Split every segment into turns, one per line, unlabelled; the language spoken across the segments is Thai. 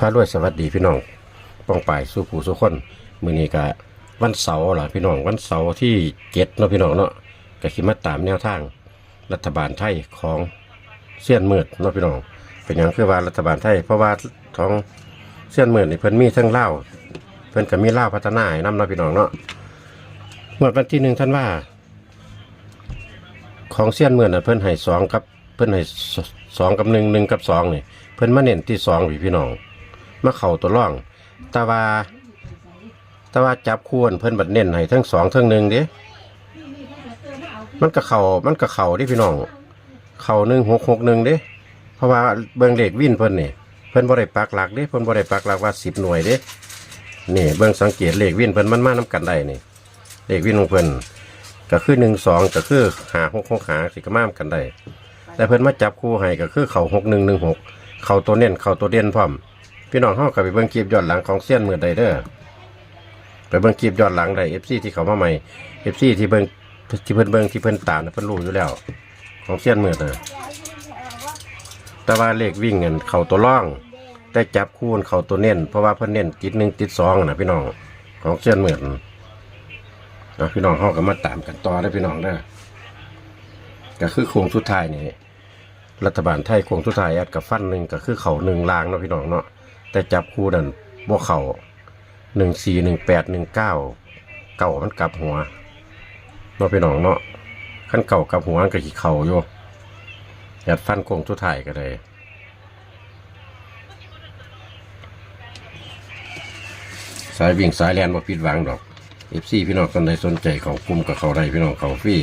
พระรวยสวัสดีพี่น้องป้องไปายสู้ผู้สู้คนมือนี้ก็วันเสาร์ล่ะพี่น้องวันเสาร์ที่เจ็ดเนาะพี่น้องเนาะก็คิดมาตามแนวทาง รัฐบาลไทยของเสี้ยนมืดเนาะพี่น้องเป็นอย่างคือว่ารัฐบาลไทยเพราะว่าของเสี้ยนมืดนี่เพิ่นมีทั้งเล่าเพิ่นก็มีเล่าพัฒนาให้นำเนาะพี่น้องเนาะเมื่อวันที่หนึ่งท่านว่า ของเสี้ยนมืดน่ะเพิ่นให้สองกับเพิ่นให้สองกับหนึ่งหนึ่งกับสองนี่เพิ่นมาเน้นที่สองพี่พี่น้อง มาเข่าตัวร่อง แตาว่า แตาว่าจับควรเพิ่นบัดเน้นให้ทั้งสองทั้งหนึ่งเด้มันก็เข่ามันก็เข่าดิพี่น้อง เข่าหนึ่งหกหกหนึ่งเด้เพราะว่าเบิ่งเลขวินเพิ่นนี่เพิ่นบ่ได้ปักหลักเด้เพิ่นบ่ได้ปักหลักว่าสิบหน่วยเด้นี่เบิ่งสังเกตเลขวินเพิ่นมันมานํกันได้นี่เลขวินของเพิ่นก็คือหนึ่งสองก็คือหาหกหกหาสิก็มามกันได้แต่เพิ่นมาจับคู่ให้ก็คือเข่าหกหนึ่งหนึ่งหกเข่าตัวเน้นเข่าตัวเด่นพร้อม พี่น้องเฮาก็ไปเบิ่งคลิปย้อนหลังของเซียนมือใดเด้อไปเบิ่งคลิปย้อนหลังได้ FC ที่เขามาใหม่ FC ที่เบิ่งที่เพิ่นเบิ่งที่เพิ่นตามน่ะเพิ่นรู้อยู่แล้ว ของเซียนมือเด้อแต่ว่าเลขวิ่งเงินเข้าตัวร่อง แต่จับคู่เข้าตัวเน้นเพราะว่าเพิ่นเน้นติดหนึ่งติดสองนะพี่น้องของเซียนมือนะพี่น้องเฮาก็มาตามกันต่อได้พี่น้องเด้อก็คือโค้งสุดท้ายนี่รัฐบาลไทยโครงทุกทายแอดกับฟันหนึ่งก็คือเขาหนึ่งลางเนาะพี่น้องเนาะ แต่จับคู่นั่นบวกเข่าหนึ่งสี่หนึ่งแปดหนึ่งเก้าเก่ามันกลับหัวเนาะพี่น้องเนาะขั้นเก่ากลับหัวมันก็ขี้เข่าอยู่แอดฟันโคงทุกทายก็ได้สายวิ่งสายแลนบ่ผิดหวังดอกเอฟซีพี่น้องคนใดสนใจเขากลุ่มกับเขาได้พี่น้องเขาฟรี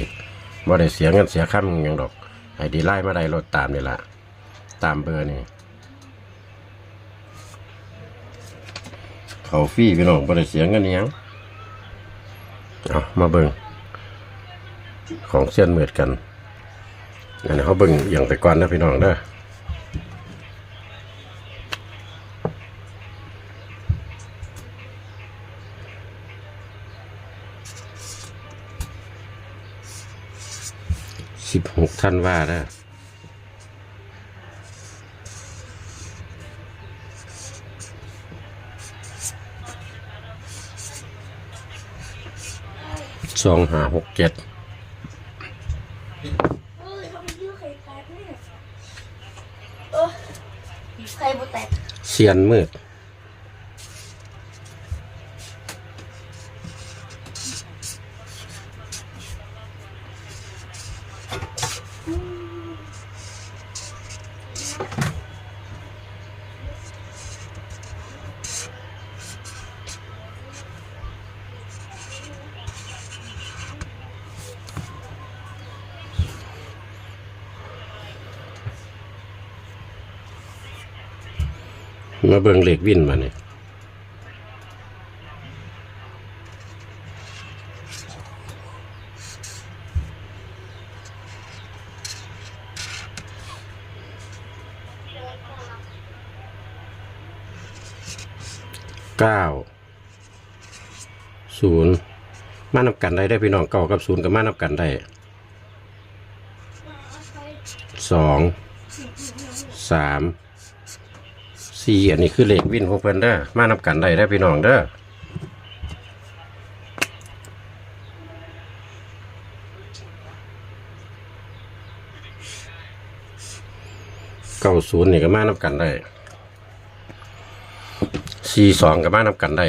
บ่ได้เสียเงินเสียค่าหยังดอกไอ้ดีไล่มาได้รถตามนี่ละตามเบอร์นี่ เขาฟรี่พี่น้องบ่ได้เสียเงินยังเอามาเบิ่งของเส้นเหมือดกันอันนี้เขาเบิ่งอย่างไปก่อนนะพี่น้องเด้อสิบหกท่านว่าเด้อ สองห้าหกเจ็ด
เอ้ยทำไมยื้อไข่แตกเนี่ยเออไข่บุแตก
เซียนมืด มาเบิ่งเหล็กวินมาเนี่ยเก้าศูนย์มานับกันได้ได้พี่น้องเก้ากับศูนย์กับมานับกันได้สองสาม สี่อันนี้คือเลขวินของเพิ่นเด้อมานับกันได้ได้พี่น้องเด้อเก้าศูนย์นี่ก็มานับกันได้สี่สองก็มานับกันได้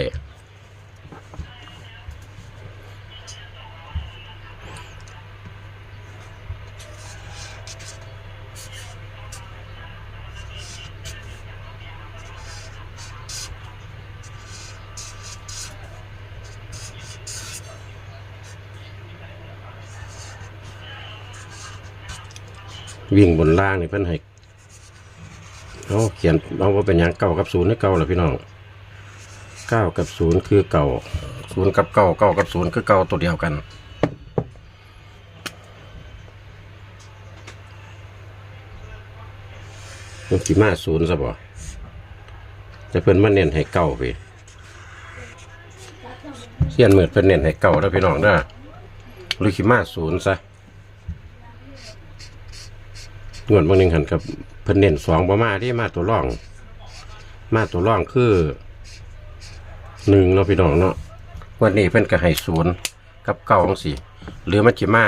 วิ่งบนล่างนี่เพิ่นให้เอาเขียนเอาว่าเป็นหยังเก้ากับศูนย์ให้เก้าเหรอพี่น้องเก้ากับศูนย์คือเก้าศูนย์กับเก้าเก้ากับศูนย์คือเก้าตัวเดียวกันมันกี่มาศูนย์ซะบ่แต่เพิ่นมาเน้นให้เก้าพี่เสียนเหมือนเพิ่นเน้นให้เก้าแล้วพี่น้องเด้อหรือกี่มาศูนย์ซะ งวดบางหนึ่งหันกับเพิ่นเน้นสองบ่มาที่มาตัวร่อง มาตัวร่องคือหนึ่งเนาะพี่น้องเนาะวันนี้เพิ่นก็ให้ศูนย์กับเก้าจังสี่หรือมันจิมา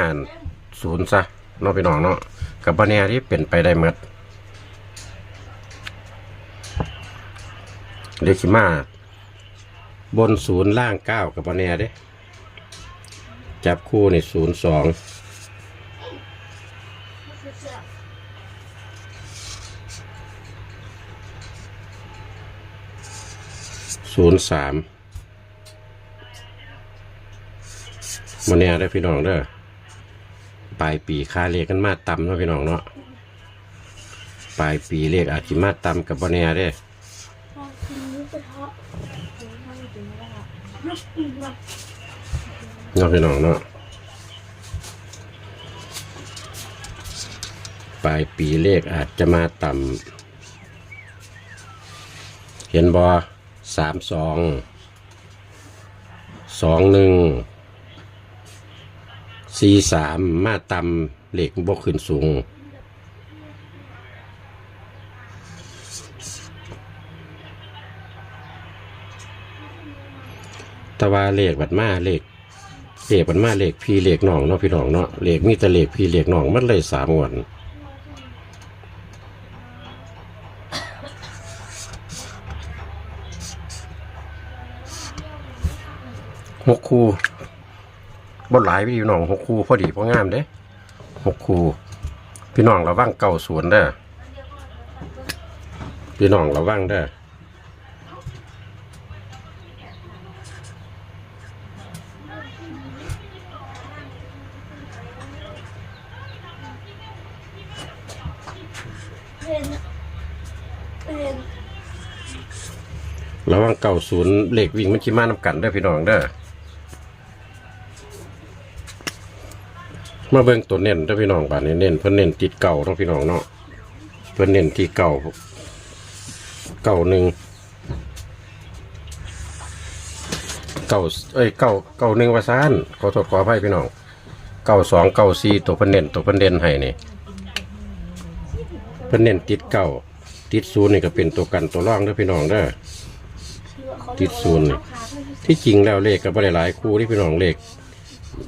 ศูนย์ซะเนาะพี่น้องเนาะกับบะแนที่เป็นไปได้หมดเรียกสิมาบนศูนย์ล่างเก้ากับบะแนเด้จับคู่ในศูนย์สอง ศูนย์สามมันเนี่ยได้พี่น้องเด้อปลายปีค่าเลขกันมาต่ำเนาะพี่น้องเนาะปลายปีเลขอาจจะมาต่ำกับวันเนี่ยได้อ
ลองกินหมูกระทะหมูไม่กินไม่ได้อืมว่ะ
เนาะพี่น้องเนาะปลายปีเลขอาจจะมาต่ำเห็นบอ สามสองสองหนึ่งสี่สามมาต่ำเหลขบกขึ้นสูงต่ว่าเหลขบัดมาเหลขเหลขบัดมาเหลขพี่เลขน้องเนาะพี่น้องเนาะเหลขมีแต่เหลขพี่เลขน้องมันเลยสามวัน หกคู่บนหลายพี่น้องหกคู่พอดีพองามเด้หกคู่พี่น้องระวังเก่าสวนเด้อพี่น้องระวังเด้อ
เรียนเรียน
ระวังเก่าศูนย์เลขวิ่งมันชิมานำกันเด้อพี่น้องเด้อ มาเบิ่งตัวเน้นเด้อพี่น้องบาดนี้เน้นเพิ่นเน้นติดเก่าเนาพี่น้องเนาะเพิ่นเน้นที่เก่าเก่าหนึ่งเก่าเอ้ยเก่าเก่าหนึ่งว่าซานขอโทษขออภัยพี่น้องเก่าสองเก่าสี่ตัวเพิ่นเน้นตัวเพิ่นเด่นให้นี่เพิ่นเน้นติดเก่าติดศูนย์นี่ก็เป็นตัวกันตัวร่องเด้อพี่น้องเด้อติดศูนย์นี่ที่จริงแล้วเลขก็บ่ได้หลายคู่ที่พี่น้องเลข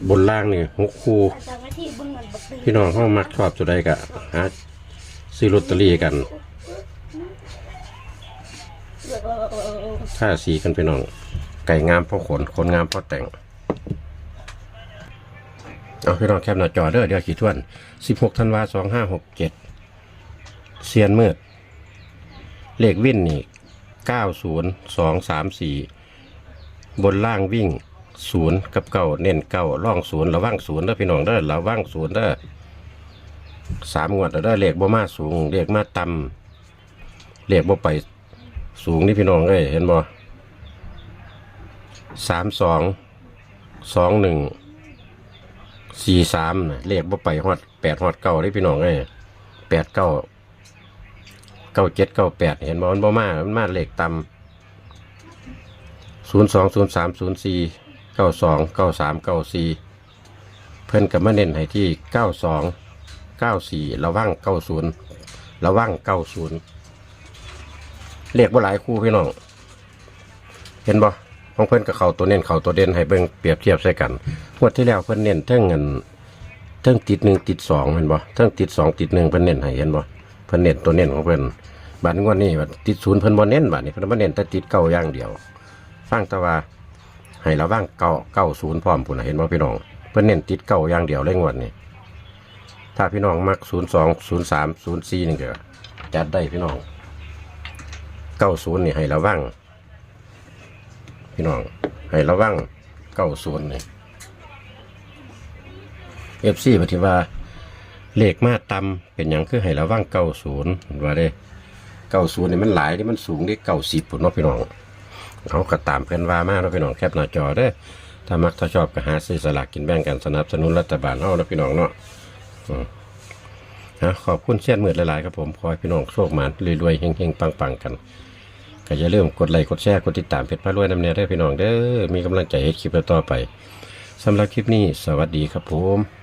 บนล่างนี่หกคู่
อาจารย์ว่าที่เบึ้งมันบักตึง
พี่น้องเข้ามักชอบตัวใดก็หาซื้อลอตเตอรี่กันถ้าสีกันพี่น้อง ไก่งามเพราะขนขนงามเพราะแต่งเอาพี่น้องแคปหน้าจอเด้อเดี๋ยวขีดทวน 16ธันวา2567เจ็ดเซียนมืด เลขวิ่นนี่90234บนล่างวิ่ง ศูนย์กับเก่าเน้นเก่าล่องศูนย์ระว่างศูนย์เด้อพี่น้องเด้อระว่างศูนย์เด้อสามงวดแล้วเด้อเลขบ่มาสูงเลขมาต่ำเลขบ่ไปสูงนี่พี่น้องเอ้ยเห็นบ่สามสองสองหนึ่งสี่สามเลขบ่ไปฮอดแปดฮอดเก้านี่พี่น้องเอ้ยแปดเก้าเก้าเจ็ดเก้าแปดเห็นบ่มันบ่มามันมาเลขต่ำศูนย์สองศูนย์สามศูนย์สี่ เก้าสองเก้าสามเก้าสี่เพิ่นกับมาเน้นให้ที่เก้าสองเก้าสี่ระว่างเก้าศูนย์ระว่างเก้าศูนย์เรียกว่าหลายคู่พี่น้อง เห็นบ่ของเพิ่นกับเขาตัวเน้นเขาตัวเด่นให้เบิ่งเปรียบเทียบใส่กันงวดที่แล้วเพิ่นเน้นเท่งเงินเท่งติดหนึ่งติดสองเห็นบ่เท่งติดสองติดหนึ่งเพิ่นเน้นให้เห็นบ่เพิ่นเน้นตัวเน้นของเพิ่นบัดงวดนี้บัดติดศูนย์เพิ่นบ่เน้นบัดนี้เพิ่นบ่เน้นแต่ติดเก้าอย่างเดียวฟังต่ว่า ให้ระว่างเก้าเก้าศูนย์พร้อมพุ่นเห็นบ่พี่น้อง เพิ่นเน้นติดเก้าอย่างเดียวเลยงวดนี้ถ้าพี่น้องมักศูนย์สองศูนย์สามศูนย์สี่นี่ก็จัดได้พี่น้องเก้าศูนย์นี่ให้ระว่างพี่น้องให้ระว่างเก้าศูนย์นี่เอฟซีปฏิว่าเลขมาต่ำเป็นอย่างคือให้ระว่างเก้าศูนย์ว่าเด้เก้าศูนย์นี่มันหลายที่มันสูงได้เก้าสิบพุ่นเนาะพี่น้อง เขาก็ตามเพื่อนว่ามากแล้วพี่น้องแคปหน้าจอเด้อถ้ามักถ้าชอบก็หาซื้อสลากกินแบ่งกันสนับสนุนรัฐบาลเฮาแล้วพี่น้องเนาะนะขอบคุณเช่นมืดหลายๆครับผมขอให้พี่น้องโชคมานรวยๆเฮงๆปังๆกันก็อย่าลืมกดไลค์กดแชร์กดติดตามเพจพระรวยน้ำเนียได้พี่น้องเด้อมีกำลังใจให้คลิปต่อไปสำหรับคลิปนี้ สวัสดีครับผม